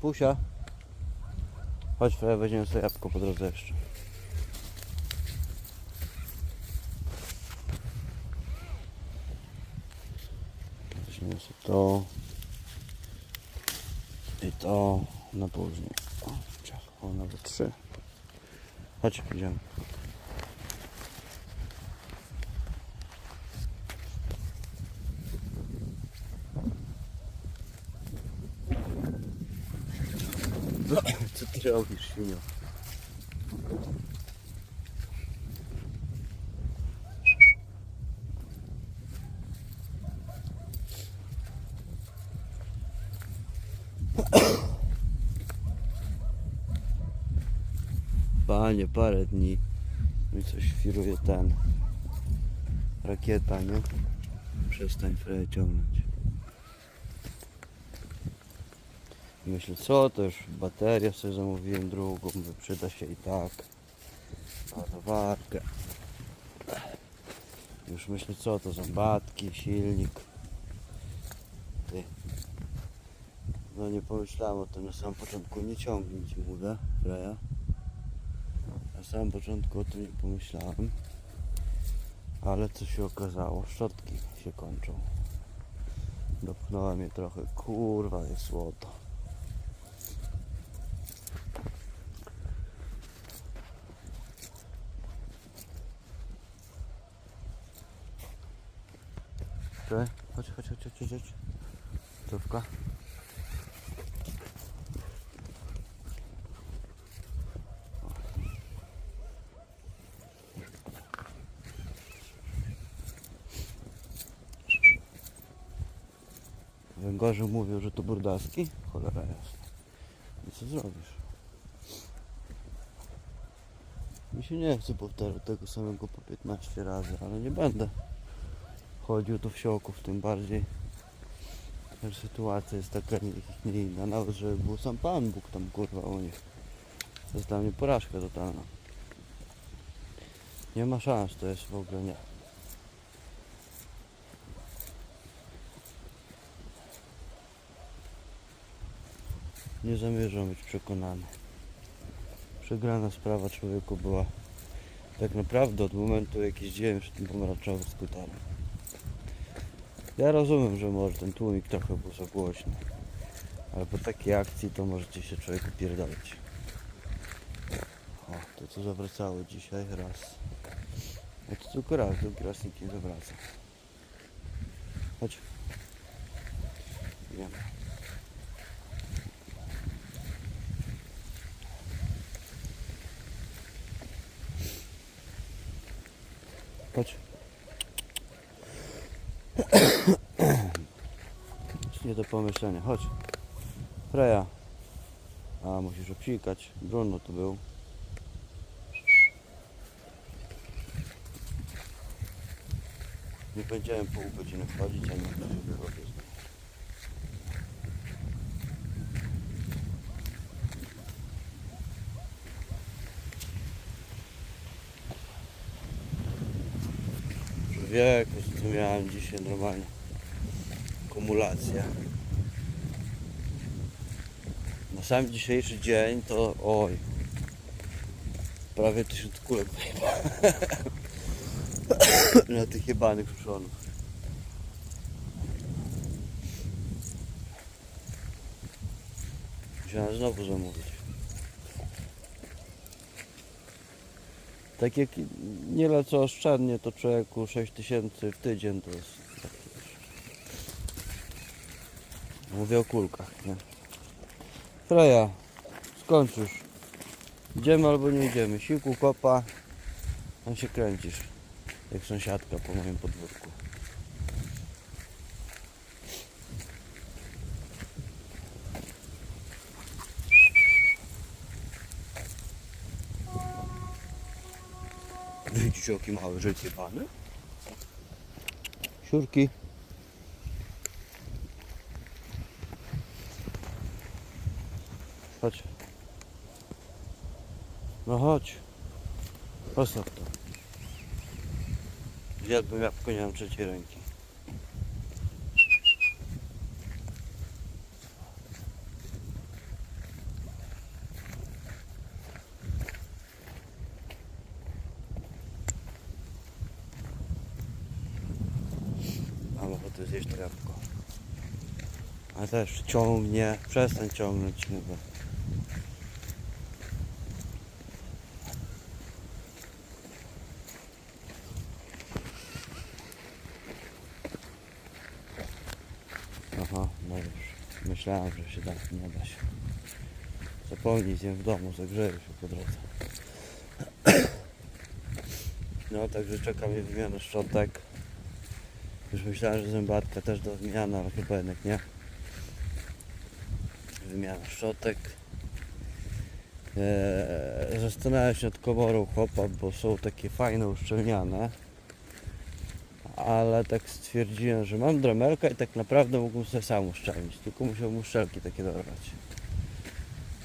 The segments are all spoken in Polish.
Pimpusia. Chodź, Freja, weźmiemy sobie jabłko po drodze jeszcze. Weźmiemy sobie to. I to na później. O nawet trzy. Chodź, idziemy. Ty robisz, świnio? Panie, parę dni mi coś firuje ten rakieta, nie? Przestań Freja ciągnąć. Myślę, co to już baterię sobie zamówiłem drugą, bo przyda się i tak. Ładowarkę. Już myślę, co to zębatki, silnik. Ty. No nie pomyślałem o tym na samym początku, nie ciągnij ci mówię, Freja. Na samym początku o tym nie pomyślałem. Ale co się okazało, szczotki się kończą. Dopchnąłem je trochę, kurwa jest złoto. Czekaj, chodź, chodź, chodź, chodź, chodź. Cówka. Węgorze mówią, że to burdaski? Cholera jasna. I co zrobisz? Mi się nie chce powtarzać tego samego po 15 razy, ale nie będę chodził do wsioków, tym bardziej że sytuacja jest taka nie, inna, nawet żeby był sam Pan Bóg tam kurwa u nich. To jest dla mnie porażka totalna. Nie ma szans, to jest w ogóle nie. Nie zamierzam być przekonany. Przegrana sprawa człowieku była tak naprawdę od momentu jak jeździłem przy tym pomarańczowym skuterem. Ja rozumiem, że może ten tłumik trochę był za głośny. Ale po takiej akcji to możecie się człowieku pierdolić. O, to co zawracało dzisiaj raz. Ja to tylko raz, drugi raz nikt nie zawraca. Chodź. Idziemy. Chodź. Nie do pomyślenia. Chodź. Freja. A, musisz obsikać. Bruno tu był. Nie będziemy pół godziny wchodzić, a nie robić. Człowieku, co miałem dzisiaj normalnie. Kumulacja. Na sam dzisiejszy dzień to oj. Prawie tysiąc kulek. Na tych jebanych przonów. Musiałem znowu zamówić. Tak jak nie lecę oszczędnie, to człowieku 6 tysięcy w tydzień to jest. Mówię o kulkach, nie? Freja, skończysz. Idziemy albo nie idziemy. Siłku kopa, tam się kręcisz. Jak sąsiadka po moim podwórku. Widzicie jaki mały życie pany? Siurki. Chodź. No chodź. Postaw to. Zjadłbym jabłko, nie mam trzeciej ręki. To jabłko. A też ciągnie, przestań ciągnąć mówię. Aha, no już. Myślałem, że się tak nie da się. Zapomnij zjem w domu, zagrzeję się po drodze. No, także czeka mnie wymiana szczotek. Już myślałem, że zębatka też do wymiany, ale chyba jednak nie. Wymiana szczotek. Eee, zastanawiam się nad komorą chłopa, bo są takie fajne uszczelniane. Ale tak stwierdziłem, że mam dramelkę i tak naprawdę mógłbym sobie sam uszczelnić. Tylko musiałbym uszczelki takie dorwać.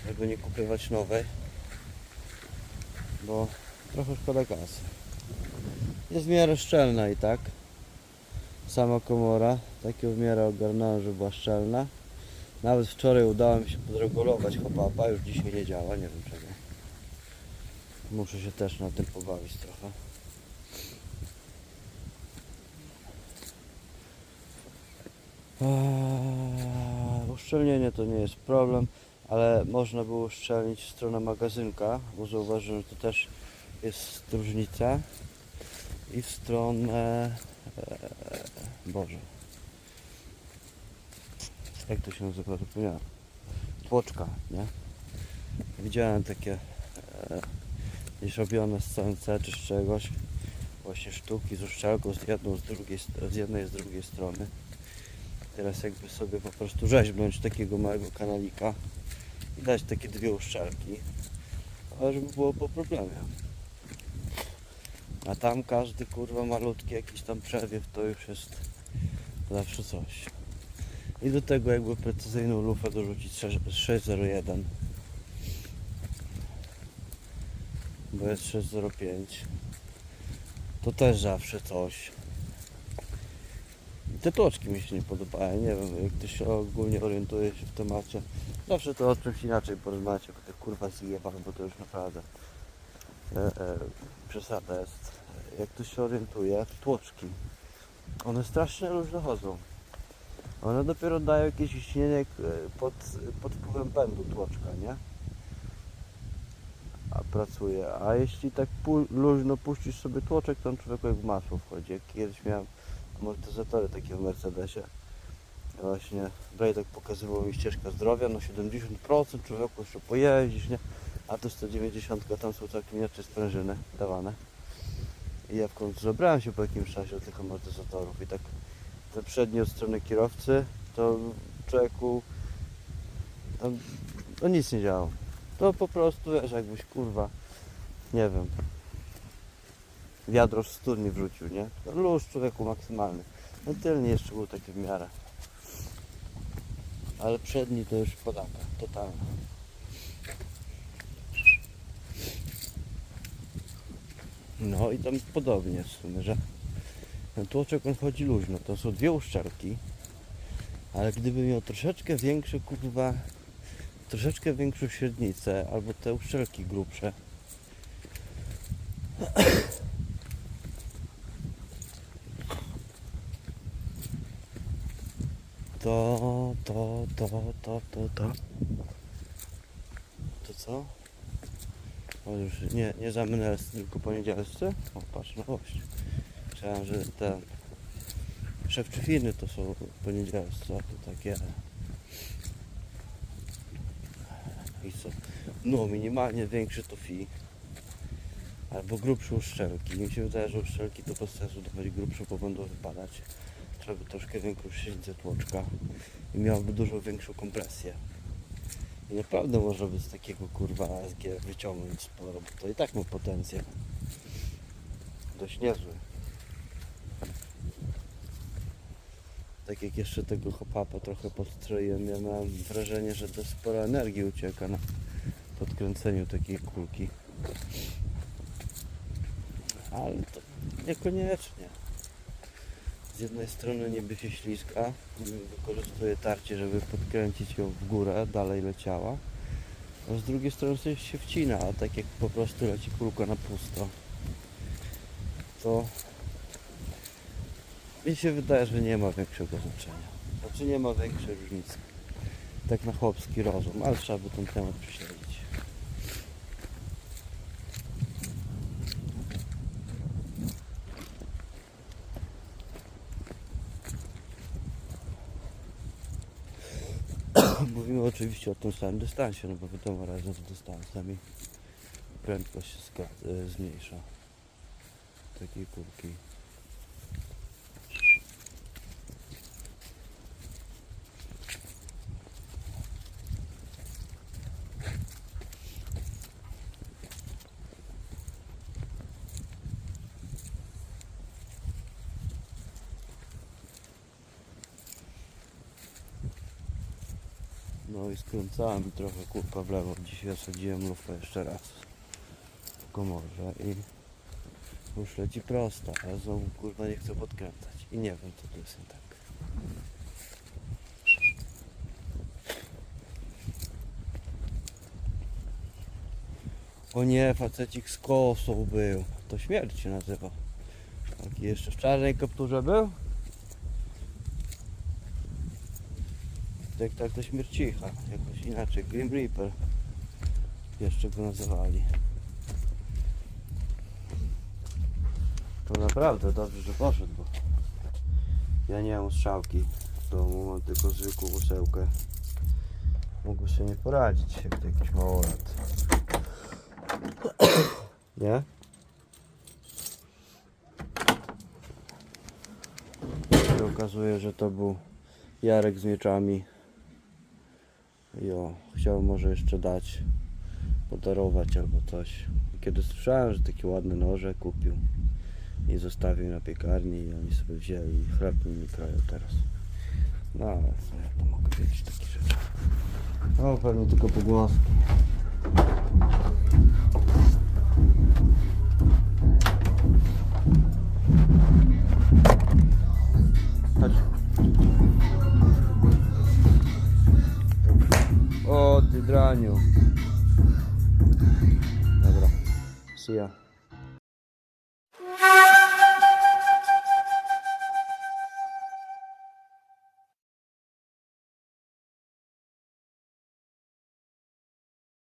Żeby nie kupować nowej. Bo trochę szkoda kasy. Jest w miarę szczelna i tak. Sama komora. Takie w miarę ogarnąłem, że była szczelna. Nawet wczoraj udało mi się podregulować hopapa, już dzisiaj nie działa, nie wiem czego. Muszę się też na tym pobawić trochę. Eee, Uszczelnienie to nie jest problem, ale można było uszczelnić stronę magazynka, bo zauważyłem, że to też jest różnica. I w stronę... Eee, Boże. Jak to się nazywa? Zapomniałem. Tłoczka, nie? Widziałem takie e, robione z CNC czy z czegoś. Właśnie sztuki z uszczelką z jedną, z drugiej, z jednej, z drugiej strony. Teraz jakby sobie po prostu rzeźbnąć takiego małego kanalika i dać takie dwie uszczelki, ale żeby było po problemie. A tam każdy kurwa malutki jakiś tam przewiew to już jest zawsze coś. I do tego jakby precyzyjną lufę dorzucić 6- 601 bo jest 605 to też zawsze coś. Te tłoczki mi się nie podobają, nie wiem, jak ktoś ogólnie orientuje się w temacie. Zawsze to o czymś inaczej porozmawiać, jak tych kurwa zjebach, bo to już naprawdę e, e, przesada jest jak ktoś się orientuje, tłoczki one strasznie różne chodzą one dopiero dają jakieś ciśnienie e, pod, pod wpływem pędu tłoczka, nie? A pracuje. A jeśli tak pu- luźno puścisz sobie tłoczek, to on człowieku jak w masło wchodzi. Jak kiedyś miałem amortyzatory takie w Mercedesie. Właśnie Brajdek pokazywał mi ścieżkę zdrowia, no 70% człowieku jeszcze pojeździsz, nie? A to 190 tam są całkiem inaczej sprężyny dawane. I ja w końcu zabrałem się po jakimś czasie od tych amortyzatorów i tak te przednie od strony kierowcy, to człowieku tam, to nic nie działo. To po prostu wiesz, jakbyś kurwa, nie wiem, wiadro z studni wrzucił, nie? Luz człowieku maksymalny. No tylny jeszcze był taki w miarę. Ale przedni to już podaka, totalna. No i tam podobnie w sumie, że ten tłoczek on chodzi luźno. To są dwie uszczelki. Ale gdyby miał troszeczkę większe kurwa, troszeczkę większą średnicę, albo te uszczelki grubsze. To, to, to, to, to, to. To co? O już nie, nie zamynelscy, tylko poniedzielscy? O patrz, no właśnie. Myślałem, że te szewczyfiny to są poniedzielscy, a to takie... I co? No, minimalnie większy to fi. Albo grubsze uszczelki. Mi się wydaje, że uszczelki to bez sensu dawać grubsze, bo będą wypadać. Trzeba by troszkę większą średnicę tłoczka i miałoby dużo większą kompresję. I naprawdę można by z takiego kurwa ASG wyciągnąć sporo, bo to i tak ma potencjał. Dość niezły. Tak jak jeszcze tego hopapa trochę podstroiłem, ja miałem wrażenie, że to sporo energii ucieka na podkręceniu takiej kulki. Ale to niekoniecznie. Z jednej strony niby się ślizga, wykorzystuję tarcie, żeby podkręcić ją w górę, dalej leciała. A z drugiej strony coś się wcina, a tak jak po prostu leci kulka na pusto, to Mi się wydaje, że nie ma większego znaczenia. Znaczy nie ma większej różnicy. Tak na chłopski rozum, ale trzeba by ten temat prześledzić. Mówimy oczywiście o tym samym dystansie, no bo wiadomo, razem z dystansem prędkość się e, zmniejsza takiej kulki. No i skręcałem trochę kurka w lewo. Dzisiaj osadziłem lufę jeszcze raz w komorze i już leci prosto, ale znowu kurwa nie chcę podkręcać i nie wiem co tu jest nie tak. O nie, facecik z kosą był. To śmierć się nazywa. Taki jeszcze w czarnej kapturze był? Tak, tak to śmiercicha, jakoś inaczej, Grim Reaper jeszcze go nazywali. To naprawdę dobrze, że poszedł, bo ja nie mam strzałki w domu, mam tylko zwykłą łusełkę. Mógł sobie nie poradzić, jak to jakiś małolat. Nie? się okazuje, że to był Jarek z mieczami. Jo, chciał może jeszcze dać, podarować albo coś. Kiedy słyszałem, że takie ładne noże kupił i zostawił na piekarni i oni sobie wzięli i chleb mi kroją teraz. No ale co ja to mogę wiedzieć takie rzeczy. No pewnie tylko pogłoski. Draniu. Dobra. See.